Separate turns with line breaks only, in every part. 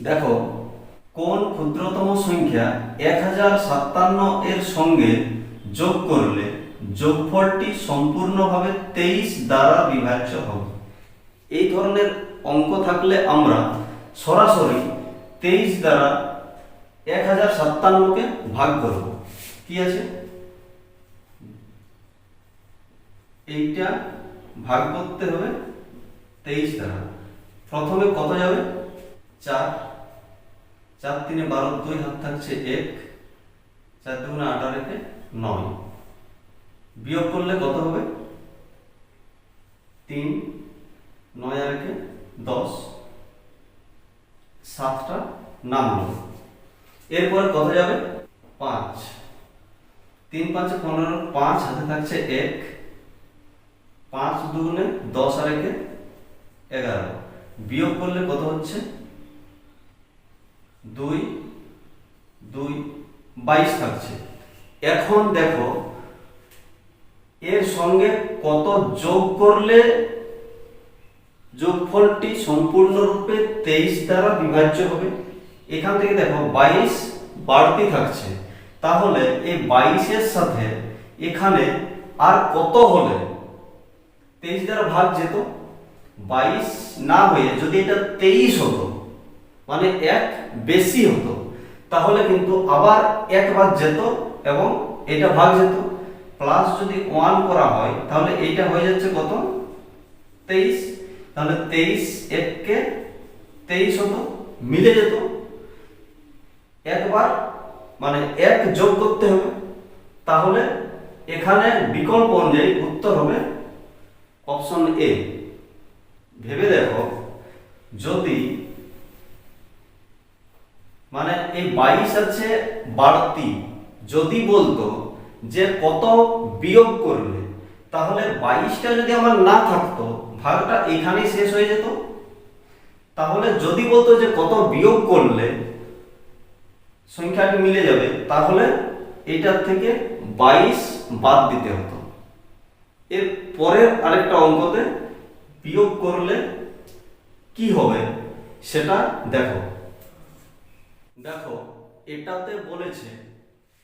দেখো, কোন ক্ষুদ্রতম সংখ্যা এক হাজার সাতান্ন এর সঙ্গে যোগ করলে যোগফলটি সম্পূর্ণভাবে তেইশ দ্বারা বিভাজ্য হবে। এই ধরনের অঙ্ক থাকলে আমরা সরাসরি তেইশ দ্বারা এক হাজার সাতান্নকে ভাগ করব। কি আছে? এইটা ভাগ করতে হবে তেইশ দ্বারা। প্রথমে কত যাবে? চার চার তিনে বারো, দুই হাত থাকছে এক, চার দুগুণে আঠারো একে নয়। বিয়োগ করলে কত হবে? তিন, নয় আর দশ। সাতটা নামলো এরপরে কত যাবে? পাঁচ। তিন পাঁচে পনেরো, পাঁচ হাতে থাকছে এক। পাঁচ দুগুণে দশ আর এগারো। বিয়োগ করলে কত হচ্ছে? দুই দুই, বাইশ থাকছে। এখন দেখো, এর সঙ্গে কত যোগ করলে যোগফলটি সম্পূর্ণরূপে তেইশ দ্বারা বিভাজ্য হবে? এখান থেকে দেখো, বাইশ বাড়তি থাকছে। তাহলে এই বাইশের সাথে এখানে আর কত হলে? তেইশ দ্বারা ভাগ যেত। বাইশ না হয়ে যদি এটা তেইশ হতো মানে এক বেশি হতো। তাহলে কিন্তু আবার এক ভাগ যেত এবং এটা ভাগ যেত। প্লাস যদি ওয়ান করা হয়, তাহলে এইটা হয়ে যাচ্ছে কত? তেইশ। তাহলে তেইশ এককে তেইশ হতো, মিলে যেত। একবার মানে এক যোগ করতে হবে। তাহলে এখানে বিকল্প অনুযায়ী উত্তর হবে অপশন এ ভেবে দেখো, যদি মানে এই বাইশ আছে বাড়তি। যদি বলতো যে কত বিয়োগ করলে, তাহলে বাইশটা যদি আমার না থাকতো, ভাগটা এখানেই শেষ হয়ে যেত। তাহলে যদি বলতো যে কত বিয়োগ করলে সংখ্যাটি মিলে যাবে, তাহলে এটার থেকে বাইশ বাদ দিতে হতো। এর পরের আরেকটা অঙ্কতে বিয়োগ করলে কি হবে? সেটা দেখো। দেখো, এটাতে বলেছে,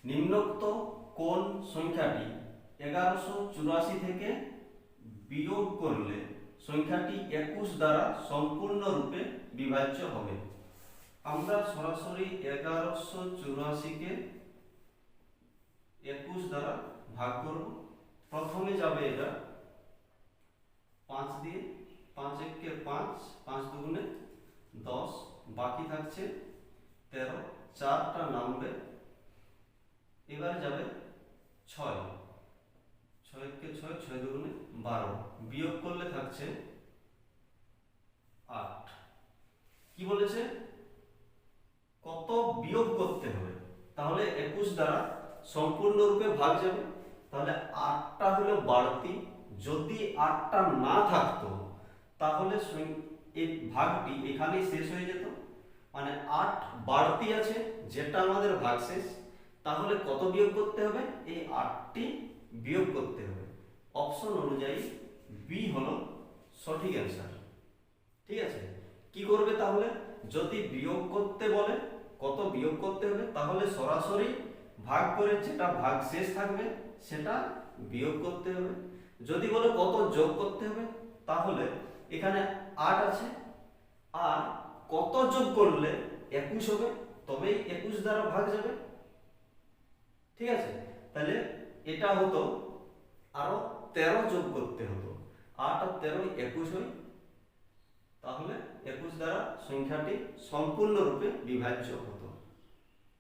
নিম্নোক্ত কোন সংখ্যাটি এগারোশো চুরাশি থেকে বিয়োগ করলে সংখ্যাটি একুশ দ্বারা সম্পূর্ণরূপে বিভাজ্য হবে। আমরা সরাসরি এগারোশো চুরাশিকে একুশ দ্বারা ভাগ করব। প্রথমে যাবে এটা পাঁচ দিয়ে, পাঁচ এককে পাঁচ পাঁচ দুগুণে দশ, বাকি থাকছে তেরো, চারটা নামবে, এবার যাবে ছয়। ছয় কে ছয় ছয় দুগুণে বারো। বিয়োগ করলে থাকছে আট। কি বলেছে? কত বিয়োগ করতে হবে? তাহলে একুশ দ্বারা সম্পূর্ণরূপে ভাগ যাবে। তাহলে আটটা হলো বাড়তি। যদি আটটা না থাকতো, তাহলে এই ভাগটি এখানেই শেষ হয়ে যেত। মানে আট বাড়তি আছে, যেটা আমাদের ভাগ শেষ তাহলে কত বিয়োগ করতে হবে? এই আটটি বিয়োগ করতে হবে। অপশন অনুযায়ী বি হলো সঠিক অ্যান্সার ঠিক আছে? কি করবে তাহলে? যদি বিয়োগ করতে বলে, কত বিয়োগ করতে হবে? তাহলে সরাসরি ভাগ করে যেটা ভাগ শেষ থাকবে, সেটা বিয়োগ করতে হবে। যদি বলে কত যোগ করতে হবে, তাহলে এখানে আট আছে। আর কত যোগ করলে একুশ হবে? তবেই একুশ দ্বারা ভাগ যাবে। ঠিক আছে? তাহলে এটা হতো আরও তেরো যোগ করতে হতো। আট আর তেরো একুশ হয়। তাহলে একুশ দ্বারা সংখ্যাটি সম্পূর্ণরূপে বিভাজ্য হতো।